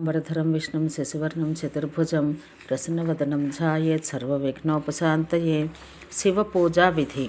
అంబరధరం విష్ణుం శశివర్ణం చతుర్భుజం ప్రసన్నవదనం ఝాయేత్ సర్వవిఘ్నోపశాంతయే శివ పూజా విధి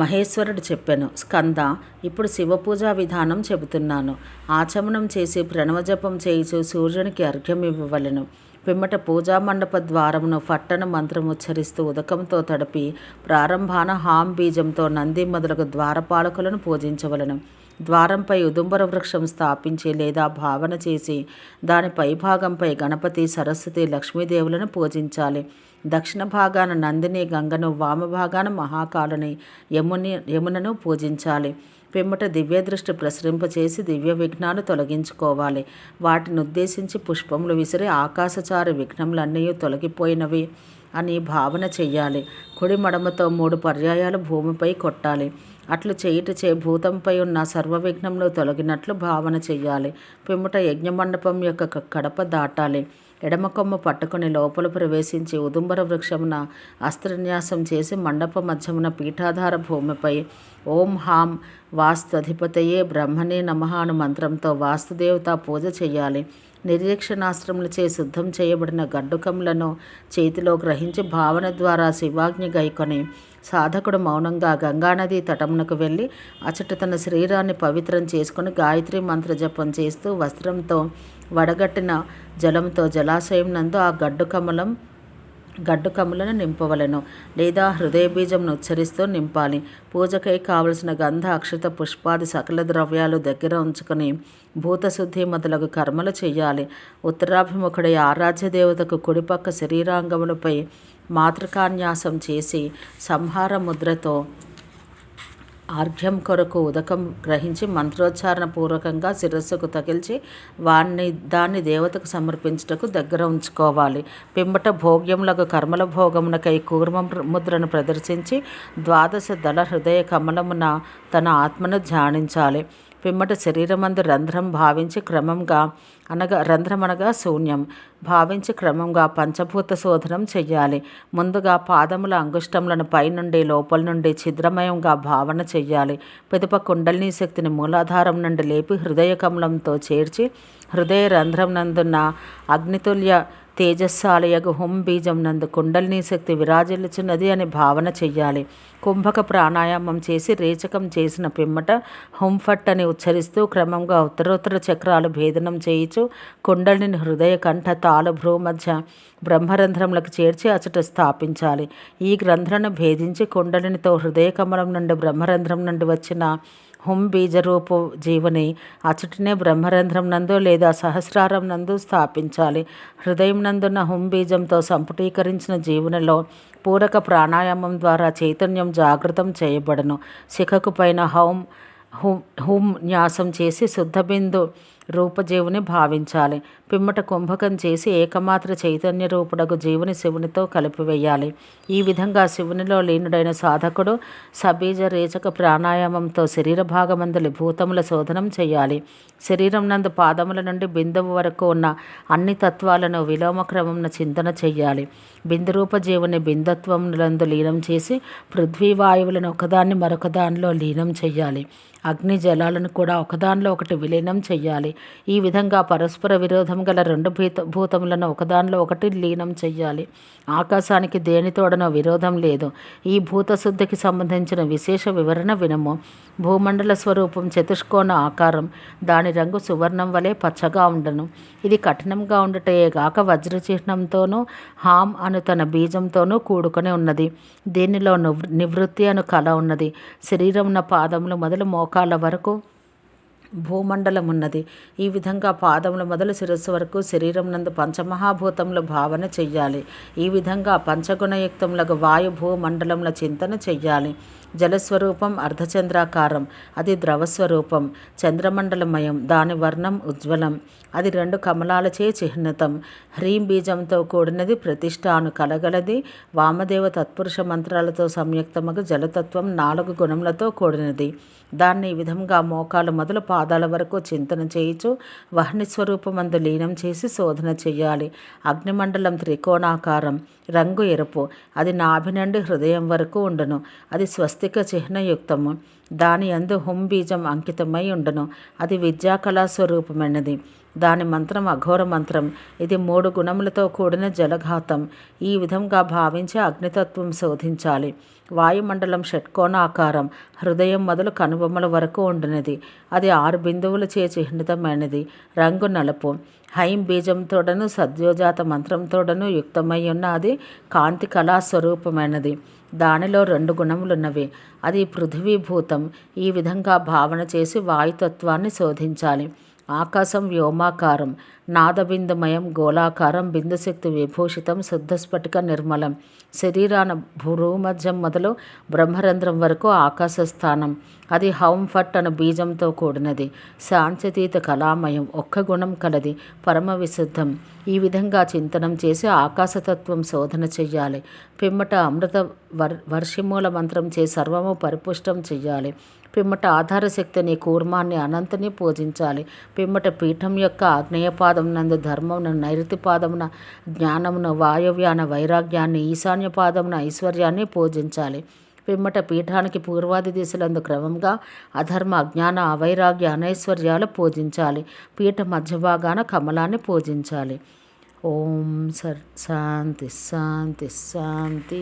మహేశ్వరుడు చెప్పాను స్కంద ఇప్పుడు శివ పూజా విధానం చెబుతున్నాను. ఆచమనం చేసి ప్రణవజపం చేయిచు సూర్యునికి అర్ఘ్యం ఇవ్వవలను. పిమ్మట పూజా మండప ద్వారమును ఫట్టన మంత్రం ఉచ్చరిస్తూ ఉదకంతో తడిపి ప్రారంభాన హాం బీజంతో నంది మొదలగు ద్వారపాలకులను పూజించవలను. ద్వారంపై ఉదుంబర వృక్షం స్థాపించి లేదా భావన చేసి దాని పైభాగంపై గణపతి సరస్వతి లక్ష్మీదేవులను పూజించాలి. దక్షిణ భాగాన నందిని గంగను వామభాగాన మహాకాలని యముని యమునను పూజించాలి. పిమ్మట దివ్య దృష్టి ప్రసరింపచేసి దివ్య విఘ్నాలు తొలగించుకోవాలి. వాటిని ఉద్దేశించి పుష్పములు విసిరి ఆకాశచారి విఘ్నములన్నీ తొలగిపోయినవి అని భావన చెయ్యాలి. కుడి మడమతో మూడు పర్యాయాలు భూమిపై కొట్టాలి. అట్లు చేయుటచే భూతంపై ఉన్న సర్వవిఘ్నంలో తొలగినట్లు భావన చెయ్యాలి. పిమ్మట యజ్ఞమండపం యొక్క కడప దాటాలి. ఎడమ కొమ్మ పట్టుకుని లోపల ప్రవేశించి ఉదుంబర వృక్షమున అస్త్రన్యాసం చేసి మండప మధ్యమున పీఠాధార భూమిపై ఓం హాం వాస్తుధిపతయే బ్రహ్మనే నమ అను మంత్రంతో వాస్తుదేవత పూజ చేయాలి. నిరీక్షణాశ్రములచే శుద్ధం చేయబడిన గడ్డుకములను చేతిలో గ్రహించి భావన ద్వారా శివాజ్ఞ గైకొని సాధకుడు మౌనంగా గంగానది తటమునకు వెళ్ళి అచట తన శరీరాన్ని పవిత్రం చేసుకుని గాయత్రి మంత్ర జపం చేస్తూ వస్త్రంతో వడగట్టిన జలంతో జలాశయం నందు ఆ గడ్డు కమలం గడ్డు కమ్ములను నింపవలను లేదా హృదయ బీజంను ఉచ్చరిస్తూ నింపాలి. పూజకై కావలసిన గంధ అక్షత పుష్పాది సకల ద్రవ్యాలు దగ్గర ఉంచుకొని భూతశుద్ధి మొదలగు కర్మలు చేయాలి. ఉత్తరాభిముఖుడై ఆరాధ్య దేవతకు కుడిపక్క శరీరాంగములపై మాతృకాన్యాసం చేసి సంహార ముద్రతో ఆర్ఘ్యం కొరకు ఉదకం గ్రహించి మంత్రోచ్చారణ పూర్వకంగా శిరస్సుకు తగిల్చి వాణ్ణి దాన్ని దేవతకు సమర్పించుటకు దగ్గర ఉంచుకోవాలి. పిమ్మట భోగ్యములకు కర్మల భోగమునకై కూర్మ ముద్రను ప్రదర్శించి ద్వాదశ దళ హృదయ కమలమున తన ఆత్మను ధ్యానించాలి. పిమ్మట శరీరమందు రంధ్రం భావించి క్రమంగా అనగా రంధ్రం అనగా శూన్యం. భావించి క్రమంగా పంచభూత శోధనం చెయ్యాలి. ముందుగా పాదముల అంగుష్టములను పైనుండి లోపల నుండి ఛిద్రమయంగా భావన చెయ్యాలి. పిదప కుండలిని శక్తిని మూలాధారం నుండి లేపి హృదయ కమలంతో చేర్చి హృదయ రంధ్రం నందున్న అగ్నితుల్య తేజస్సాలయగు హుం బీజం నందు కుండలిని శక్తి విరాజిల్లుచున్నది అని భావన చెయ్యాలి. కుంభక ప్రాణాయామం చేసి రేచకం చేసిన పిమ్మట హుంఫట్ అని ఉచ్చరిస్తూ క్రమంగా ఉత్తరోత్తర చక్రాలు భేదనం చేయించు కుండలిని హృదయ కంఠ తాళ మధ్య బ్రహ్మరంధ్రములకు చేర్చి అచట స్థాపించాలి. ఈ గ్రంథులను భేదించి కుండలినితో హృదయ కమలం నుండి బ్రహ్మరంధ్రం నుండి వచ్చిన హుం బీజరూపు జీవని అచటనే బ్రహ్మరంధ్రం నందు లేదా సహస్రారం నందు స్థాపించాలి. హృదయం నందున్న హుం బీజంతో సంపుటీకరించిన జీవునిలో పూరక ప్రాణాయామం ద్వారా చైతన్యం జాగృతం చేయబడను. శిఖకు పైన హౌం హుం హుం న్యాసం చేసి శుద్ధబిందు రూపజీవుని భావించాలి. పిమ్మట కుంభకం చేసి ఏకమాత్ర చైతన్య రూపుడకు జీవుని శివునితో కలిపివేయాలి ఈ విధంగా శివునిలో లీనుడైన సాధకుడు సబీజ రేచక ప్రాణాయామంతో శరీర భాగమందలి భూతముల శోధనం చేయాలి. శరీరం నందు పాదముల నుండి బిందువు వరకు ఉన్న అన్ని తత్వాలను విలోమ క్రమంను చింతన చెయ్యాలి బిందురూప జీవుని బిందత్వములందు లీనం చేసి పృథ్వీ వాయువులను ఒకదాన్ని మరొకదానిలో లీనం చెయ్యాలి అగ్ని జలాలను కూడా ఒకదానిలో ఒకటి విలీనం చెయ్యాలి ఈ విధంగా పరస్పర విరోధం గల రెండు భూత భూతములను ఒకదానిలో ఒకటి లీనం చెయ్యాలి. ఆకాశానికి దేనితోడనో విరోధం లేదు. ఈ భూతశుద్ధికి సంబంధించిన విశేష వివరణ వినము. భూమండల స్వరూపం చతుష్కోణ ఆకారం. దాని రంగు సువర్ణం వలె పచ్చగా ఉండను. ఇది కఠినంగా ఉండటే గాక వజ్రచిహ్నంతోనూ హామ్ అను తన బీజంతోనూ కూడుకొని ఉన్నది. దీనిలో నివృత్తి అను కళ ఉన్నది. శరీరం ఉన్న పాదములు మొదలు మోకాళ్ళ వరకు భూమండలం ఉన్నది. ఈ విధంగా పాదముల మొదలు శిరస్సు వరకు శరీరం నందు పంచమహాభూతముల భావన చెయ్యాలి. ఈ విధంగా పంచగుణయుక్తములకు వాయు భూమండలముల చింతన చెయ్యాలి. జలస్వరూపం అర్ధచంద్రాకారం అది ద్రవస్వరూపం చంద్రమండలమయం దాని వర్ణం ఉజ్వలం. అది రెండు కమలాలచే చిహ్నితం. హ్రీం బీజంతో కూడినది ప్రతిష్టాను కలగలది. వామదేవ తత్పురుష మంత్రాలతో సంయుక్తముగా జలతత్వం నాలుగు గుణములతో కూడినది. దాన్ని ఈ విధంగా మోకాలు మొదలు పాదాల వరకు చింతన చేయించు వహ్నిస్వరూపమందు లీనం చేసి శోధన చేయాలి అగ్నిమండలం త్రికోణాకారం రంగు ఎరుపు. అది నాభి నుండి హృదయం వరకు ఉండును. అది స్వస్తి స్వస్తిక చిహ్నయుక్తము. దాని అందు హుం బీజం అంకితమై ఉండను. అది విద్యాకళా స్వరూపమైనది దాని మంత్రం అఘోర మంత్రం. ఇది మూడు గుణములతో కూడిన జలఘాతం. ఈ విధంగా భావించి అగ్నితత్వం శోధించాలి. వాయుమండలం షట్కోణాకారం. హృదయం మొదలు కనుబొమ్మల వరకు ఉండినది. అది ఆరు బిందువుల చే చిహ్నితమైనది రంగు నలుపు. హైం బీజంతోడను సద్యోజాత మంత్రంతోడను యుక్తమై ఉన్న అది కాంతి కళా స్వరూపమైనది. దానిలో రెండు గుణములున్నవి. అది పృథివీభూతం. ఈ విధంగా భావన చేసి వాయుతత్వాన్ని శోధించాలి. ఆకాశం వ్యోమాకారం నాదబిందుమయం గోళాకారం బిందుశక్తి విభూషితం శుద్ధస్ఫటిక నిర్మలం. శరీరాన భూమధ్యం మొదలు బ్రహ్మరంధ్రం వరకు ఆకాశ స్థానం. అది హౌం ఫట్ అను బీజంతో కూడినది. శాంతితీత కళామయం ఒక్క గుణం కలది పరమ విశుద్ధం. ఈ విధంగా చింతనం చేసి ఆకాశతత్వం శోధన చెయ్యాలి. పిమ్మట అమృత వర్ వర్షిమూల మంత్రం చే సర్వము పరిపుష్టం చెయ్యాలి. పిమ్మట ఆధారశక్తిని కూర్మాన్ని అనంతని పూజించాలి. పిమ్మట పీఠం యొక్క ఆగ్నేయపాదం నందు ధర్మమున నైరుతి పాదమున జ్ఞానమును వాయవ్యాన వైరాగ్యాన్ని ఈశాన్య పాదమున ఐశ్వర్యాన్ని పూజించాలి. పిమ్మట పీఠానికి పూర్వాది దిశలందు క్రమంగా అధర్మ అజ్ఞాన అవైరాగ్య అనైశ్వర్యాలు పూజించాలి. పీఠ మధ్యభాగాన కమలాన్ని పూజించాలి. ఓం సర్ శాంతి శాంతి శాంతి.